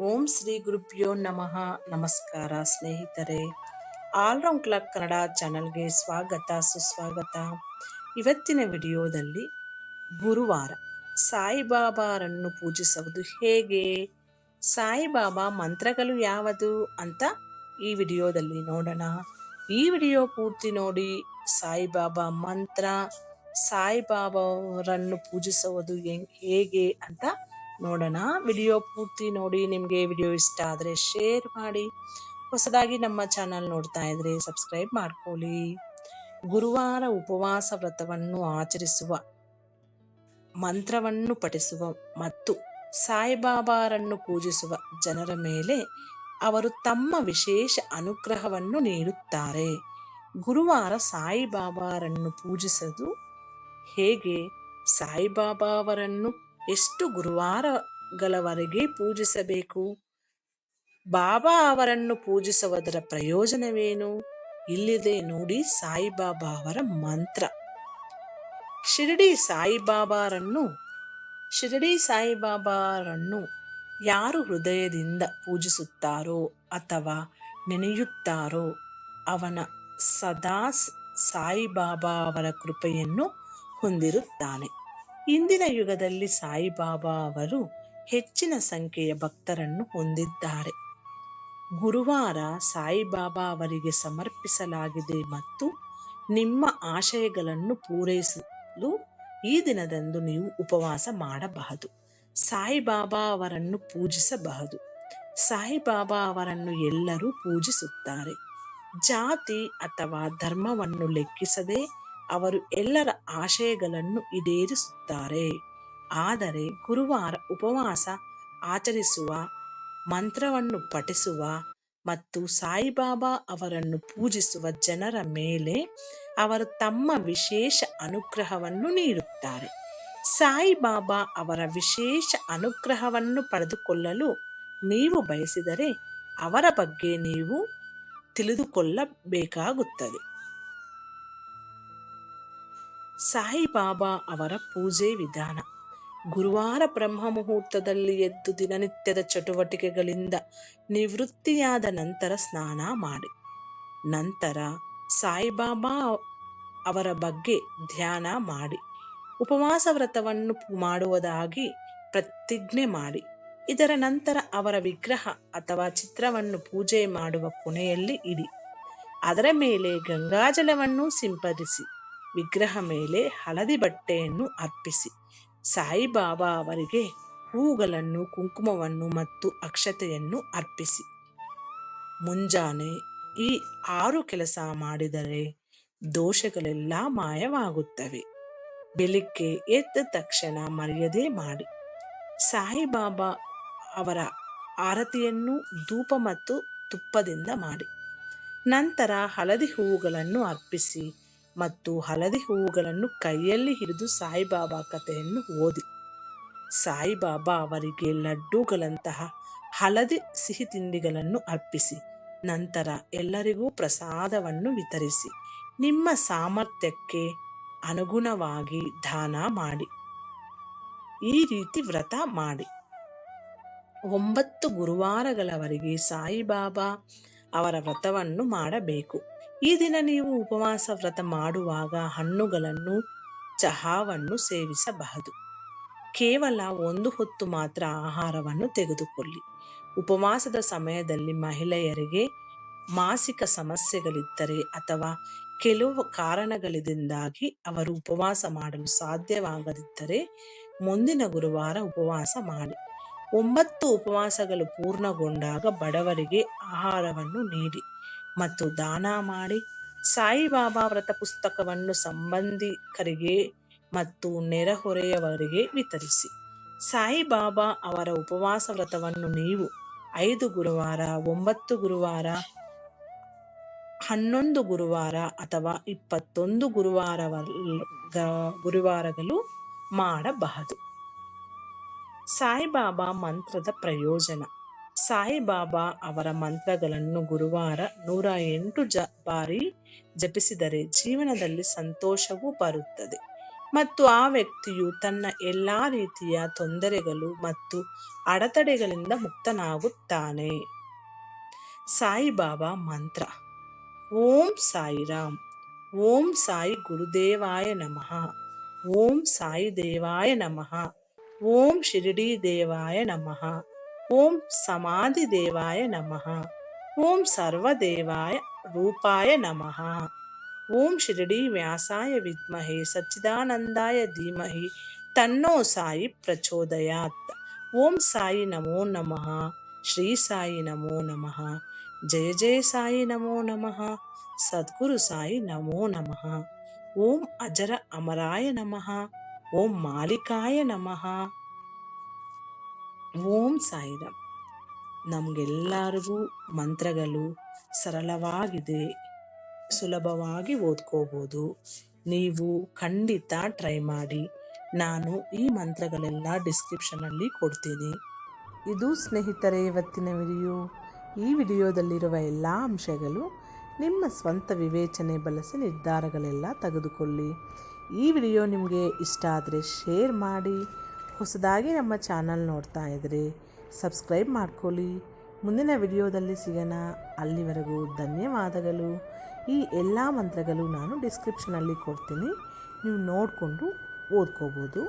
ಓಂ ಶ್ರೀ ಗುರುಭ್ಯೋ ನಮಃ. ನಮಸ್ಕಾರ ಸ್ನೇಹಿತರೆ. ಆಲ್ರೌಂಡ್ ಕ್ಲಾಕ್ ಕನ್ನಡ ಚಾನಲ್ಗೆ ಸ್ವಾಗತ, ಸುಸ್ವಾಗತ. ಇವತ್ತಿನ ವಿಡಿಯೋದಲ್ಲಿ ಗುರುವಾರ ಸಾಯಿಬಾಬಾರನ್ನು ಪೂಜಿಸುವುದು ಹೇಗೆ? ಸಾಯಿಬಾಬಾ ಮಂತ್ರಗಳು ಯಾವುದು ಅಂತ ಈ ವಿಡಿಯೋದಲ್ಲಿ ನೋಡೋಣ. ಈ ವಿಡಿಯೋ ಪೂರ್ತಿ ನೋಡಿ, ಸಾಯಿಬಾಬಾ ಮಂತ್ರ, ಸಾಯಿಬಾಬಾರನ್ನು ಪೂಜಿಸುವುದು ಹೆಂಗ್- ಹೇಗೆ ಅಂತ ನೋಡೋಣ. ವಿಡಿಯೋ ಪೂರ್ತಿ ನೋಡಿ, ನಿಮಗೆ ವಿಡಿಯೋ ಇಷ್ಟ ಆದರೆ ಶೇರ್ ಮಾಡಿ. ಹೊಸದಾಗಿ ನಮ್ಮ ಚಾನಲ್ ನೋಡ್ತಾ ಇದ್ರೆ ಸಬ್ಸ್ಕ್ರೈಬ್ ಮಾಡ್ಕೊಳ್ಳಿ. ಗುರುವಾರ ಉಪವಾಸ ವ್ರತವನ್ನು ಆಚರಿಸುವ, ಮಂತ್ರವನ್ನು ಪಠಿಸುವ ಮತ್ತು ಸಾಯಿಬಾಬಾರನ್ನು ಪೂಜಿಸುವ ಜನರ ಮೇಲೆ ಅವರು ತಮ್ಮ ವಿಶೇಷ ಅನುಗ್ರಹವನ್ನು ನೀಡುತ್ತಾರೆ. ಗುರುವಾರ ಸಾಯಿಬಾಬಾರನ್ನು ಪೂಜಿಸದು ಹೇಗೆ? ಸಾಯಿಬಾಬಾ ಅವರನ್ನು ಎಷ್ಟು ಗುರುವಾರಗಳವರೆಗೆ ಪೂಜಿಸಬೇಕು? ಬಾಬಾ ಅವರನ್ನು ಪೂಜಿಸುವುದರ ಪ್ರಯೋಜನವೇನು? ಇಲ್ಲಿದೆ ನೋಡಿ ಸಾಯಿಬಾಬಾ ಅವರ ಮಂತ್ರ. ಶಿರಡಿ ಸಾಯಿಬಾಬಾರನ್ನು ಶಿರಡಿ ಸಾಯಿಬಾಬಾರನ್ನು ಯಾರು ಹೃದಯದಿಂದ ಪೂಜಿಸುತ್ತಾರೋ ಅಥವಾ ನೆನೆಯುತ್ತಾರೋ ಅವನ ಸದಾ ಸಾಯಿಬಾಬಾ ಅವರ ಕೃಪೆಯನ್ನು ಹೊಂದಿರುತ್ತಾನೆ. ಇಂದಿನ ಯುಗದಲ್ಲಿ ಸಾಯಿಬಾಬಾ ಅವರು ಹೆಚ್ಚಿನ ಸಂಖ್ಯೆಯ ಭಕ್ತರನ್ನು ಹೊಂದಿದ್ದಾರೆ. ಗುರುವಾರ ಸಾಯಿಬಾಬಾ ಅವರಿಗೆ ಸಮರ್ಪಿಸಲಾಗಿದೆ ಮತ್ತು ನಿಮ್ಮ ಆಶಯಗಳನ್ನು ಪೂರೈಸಲು ಈ ದಿನದಂದು ನೀವು ಉಪವಾಸ ಮಾಡಬಹುದು. ಸಾಯಿಬಾಬಾ ಅವರನ್ನು ಪೂಜಿಸಬಹುದು. ಸಾಯಿಬಾಬಾ ಅವರನ್ನು ಎಲ್ಲರೂ ಪೂಜಿಸುತ್ತಾರೆ. ಜಾತಿ ಅಥವಾ ಧರ್ಮವನ್ನು ಲೆಕ್ಕಿಸದೆ ಅವರು ಎಲ್ಲರ ಆಶಯಗಳನ್ನು ಈಡೇರಿಸುತ್ತಾರೆ. ಆದರೆ ಗುರುವಾರ ಉಪವಾಸ ಆಚರಿಸುವ, ಮಂತ್ರವನ್ನು ಪಠಿಸುವ ಮತ್ತು ಸಾಯಿಬಾಬಾ ಅವರನ್ನು ಪೂಜಿಸುವ ಜನರ ಮೇಲೆ ಅವರು ತಮ್ಮ ವಿಶೇಷ ಅನುಗ್ರಹವನ್ನು ನೀಡುತ್ತಾರೆ. ಸಾಯಿಬಾಬಾ ಅವರ ವಿಶೇಷ ಅನುಗ್ರಹವನ್ನು ಪಡೆದುಕೊಳ್ಳಲು ನೀವು ಬಯಸಿದರೆ ಅವರ ಬಗ್ಗೆ ನೀವು ತಿಳಿದುಕೊಳ್ಳಬೇಕಾಗುತ್ತದೆ. ಸಾಯಿಬಾಬಾ ಅವರ ಪೂಜೆ ವಿಧಾನ. ಗುರುವಾರ ಬ್ರಹ್ಮ ಮುಹೂರ್ತದಲ್ಲಿ ಎದ್ದು ದಿನನಿತ್ಯದ ಚಟುವಟಿಕೆಗಳಿಂದ ನಿವೃತ್ತಿಯಾದ ನಂತರ ಸ್ನಾನ ಮಾಡಿ. ನಂತರ ಸಾಯಿಬಾಬಾ ಅವರ ಬಗ್ಗೆ ಧ್ಯಾನ ಮಾಡಿ. ಉಪವಾಸ ವ್ರತವನ್ನು ಮಾಡುವುದಾಗಿ ಪ್ರತಿಜ್ಞೆ ಮಾಡಿ. ಇದರ ನಂತರ ಅವರ ವಿಗ್ರಹ ಅಥವಾ ಚಿತ್ರವನ್ನು ಪೂಜೆ ಮಾಡುವ ಕೊನೆಯಲ್ಲಿ ಇಡಿ. ಅದರ ಮೇಲೆ ಗಂಗಾಜಲವನ್ನು ಸಿಂಪಡಿಸಿ. ವಿಗ್ರಹ ಮೇಲೆ ಹಳದಿ ಬಟ್ಟೆಯನ್ನು ಅರ್ಪಿಸಿ. ಸಾಯಿಬಾಬಾ ಅವರಿಗೆ ಹೂಗಳನ್ನು, ಕುಂಕುಮವನ್ನು ಮತ್ತು ಅಕ್ಷತೆಯನ್ನು ಅರ್ಪಿಸಿ. ಮುಂಜಾನೆ ಈ ಆರು ಕೆಲಸ ಮಾಡಿದರೆ ದೋಷಗಳೆಲ್ಲ ಮಾಯವಾಗುತ್ತವೆ. ಬೆಳಿಗ್ಗೆ ಎದ್ದ ತಕ್ಷಣ ಮರೆಯದೇ ಮಾಡಿ. ಸಾಯಿಬಾಬಾ ಅವರ ಆರತಿಯನ್ನು ಧೂಪ ಮತ್ತು ತುಪ್ಪದಿಂದ ಮಾಡಿ. ನಂತರ ಹಳದಿ ಹೂವುಗಳನ್ನು ಅರ್ಪಿಸಿ ಮತ್ತು ಹಳದಿ ಹೂವುಗಳನ್ನು ಕೈಯಲ್ಲಿ ಹಿಡಿದು ಸಾಯಿಬಾಬಾ ಕಥೆಯನ್ನು ಓದಿ. ಸಾಯಿಬಾಬಾ ಅವರಿಗೆ ಲಡ್ಡುಗಳಂತಹ ಹಳದಿ ಸಿಹಿ ತಿಂಡಿಗಳನ್ನು ಅರ್ಪಿಸಿ. ನಂತರ ಎಲ್ಲರಿಗೂ ಪ್ರಸಾದವನ್ನು ವಿತರಿಸಿ. ನಿಮ್ಮ ಸಾಮರ್ಥ್ಯಕ್ಕೆ ಅನುಗುಣವಾಗಿ ದಾನ ಮಾಡಿ. ಈ ರೀತಿ ವ್ರತ ಮಾಡಿ. ಒಂಬತ್ತು ಗುರುವಾರಗಳವರೆಗೆ ಸಾಯಿಬಾಬಾ ಅವರ ವ್ರತವನ್ನು ಮಾಡಬೇಕು. ಈ ದಿನ ನೀವು ಉಪವಾಸ ವ್ರತ ಮಾಡುವಾಗ ಹಣ್ಣುಗಳನ್ನು, ಚಹಾವನ್ನು ಸೇವಿಸಬಹುದು. ಕೇವಲ ಒಂದು ಹೊತ್ತು ಮಾತ್ರ ಆಹಾರವನ್ನು ತೆಗೆದುಕೊಳ್ಳಿ. ಉಪವಾಸದ ಸಮಯದಲ್ಲಿ ಮಹಿಳೆಯರಿಗೆ ಮಾಸಿಕ ಸಮಸ್ಯೆಗಳಿದ್ದರೆ ಅಥವಾ ಕೆಲವು ಕಾರಣಗಳಿಂದಾಗಿ ಅವರು ಉಪವಾಸ ಮಾಡಲು ಸಾಧ್ಯವಾಗದಿದ್ದರೆ ಮುಂದಿನ ಗುರುವಾರ ಉಪವಾಸ ಮಾಡಿ. ಒಂಬತ್ತು ಉಪವಾಸಗಳು ಪೂರ್ಣಗೊಂಡಾಗ ಬಡವರಿಗೆ ಆಹಾರವನ್ನು ನೀಡಿ. ಮತ್ತು ದಾನ ಮಾಡಿ ಸಾಯಿಬಾಬಾ ವ್ರತ ಪುಸ್ತಕವನ್ನು ಸಂಬಂಧಿಕರಿಗೆ ಮತ್ತು ನೆರೆಹೊರೆಯವರಿಗೆ ವಿತರಿಸಿ. ಸಾಯಿಬಾಬಾ ಅವರ ಉಪವಾಸ ವ್ರತವನ್ನು ನೀವು ಐದು ಗುರುವಾರ, ಒಂಬತ್ತು ಗುರುವಾರ, ಹನ್ನೊಂದು ಗುರುವಾರ ಅಥವಾ ಇಪ್ಪತ್ತೊಂದು ಗುರುವಾರ ಗುರುವಾರಗಳು ಮಾಡಬಹುದು. ಸಾಯಿಬಾಬಾ ಮಂತ್ರದ ಪ್ರಯೋಜನ. ಸಾಯಿಬಾಬಾ ಅವರ ಮಂತ್ರಗಳನ್ನು ಗುರುವಾರ ನೂರ ಎಂಟು ಜ ಬಾರಿ ಜಪಿಸಿದರೆ ಜೀವನದಲ್ಲಿ ಸಂತೋಷವೂ ಬರುತ್ತದೆ. ಮತ್ತು ಆ ವ್ಯಕ್ತಿಯು ತನ್ನ ಎಲ್ಲ ರೀತಿಯ ತೊಂದರೆಗಳು ಮತ್ತು ಅಡೆತಡೆಗಳಿಂದ ಮುಕ್ತನಾಗುತ್ತಾನೆ. ಸಾಯಿಬಾಬಾ ಮಂತ್ರ. ಓಂ ಸಾಯಿರಾಮ್. ಓಂ ಸಾಯಿ ಗುರುದೇವಾಯ ನಮಃ. ಓಂ ಸಾಯಿ ದೇವಾಯ ನಮಃ. ಓಂ ಶಿರಡಿ ದೇವಾಯ ನಮಃ. ಓಂ ಸಮಾಧಿ ದೇವಾಯ ನಮಃ ಓಂ ಸರ್ವದೇವಾಯ ರೂಪಾಯ ನಮಃ ಓಂ ಶಿರಡಿ ವ್ಯಾಸಾಯ ವಿದ್ಮಹೆ ಸಚ್ಚಿದಾನಂದಾಯ ಧೀಮಹಿ ತನ್ನೋ ಸಾಯಿ ಪ್ರಚೋದಯಾತ್ ಓಂ ಸಾಯಿ ನಮೋ ನಮಃ ಶ್ರೀ ಸಾಯಿ ನಮೋ ನಮಃ ಜಯ ಜಯ ಸಾಯಿ ನಮೋ ನಮಃ ಸದ್ಗುರು ಸಾಯಿ ನಮೋ ನಮಃ ಓಂ ಅಜರ ಅಮರಾಯ ನಮಃ ಓಂ ಮಾಲಿಕಾಯ ನಮಃ ಓಂ ಸಾಯಿರಾಮ್. ನಮಗೆಲ್ಲರಿಗೂ ಮಂತ್ರಗಳು ಸರಳವಾಗಿದೆ, ಸುಲಭವಾಗಿ ಓದ್ಕೋಬೋದು. ನೀವು ಖಂಡಿತ ಟ್ರೈ ಮಾಡಿ. ನಾನು ಈ ಮಂತ್ರಗಳೆಲ್ಲ ಡಿಸ್ಕ್ರಿಪ್ಷನಲ್ಲಿ ಕೊಡ್ತೀನಿ. ಇದು ಸ್ನೇಹಿತರೆ, ಇವತ್ತಿನ ವಿಡಿಯೋ. ಈ ವಿಡಿಯೋದಲ್ಲಿರುವ ಎಲ್ಲ ಅಂಶಗಳು ನಿಮ್ಮ ಸ್ವಂತ ವಿವೇಚನೆ ಬಳಸಿ ನಿರ್ಧಾರಗಳೆಲ್ಲ ತೆಗೆದುಕೊಳ್ಳಿ. ಈ ವಿಡಿಯೋ ನಿಮಗೆ ಇಷ್ಟ ಆದರೆ ಶೇರ್ ಮಾಡಿ. ಹೊಸದಾಗಿ ನಮ್ಮ ಚಾನಲ್ ನೋಡ್ತಾ ಇದ್ದರೆ ಸಬ್ಸ್ಕ್ರೈಬ್ ಮಾಡ್ಕೊಳ್ಳಿ. ಮುಂದಿನ ವಿಡಿಯೋದಲ್ಲಿ ಸಿಗೋಣ. ಅಲ್ಲಿವರೆಗೂ ಧನ್ಯವಾದಗಳು. ಈ ಎಲ್ಲ ಮಂತ್ರಗಳು ನಾನು ಡಿಸ್ಕ್ರಿಪ್ಷನಲ್ಲಿ ಕೊಡ್ತೀನಿ. ನೀವು ನೋಡಿಕೊಂಡು ಓದ್ಕೋಬೋದು.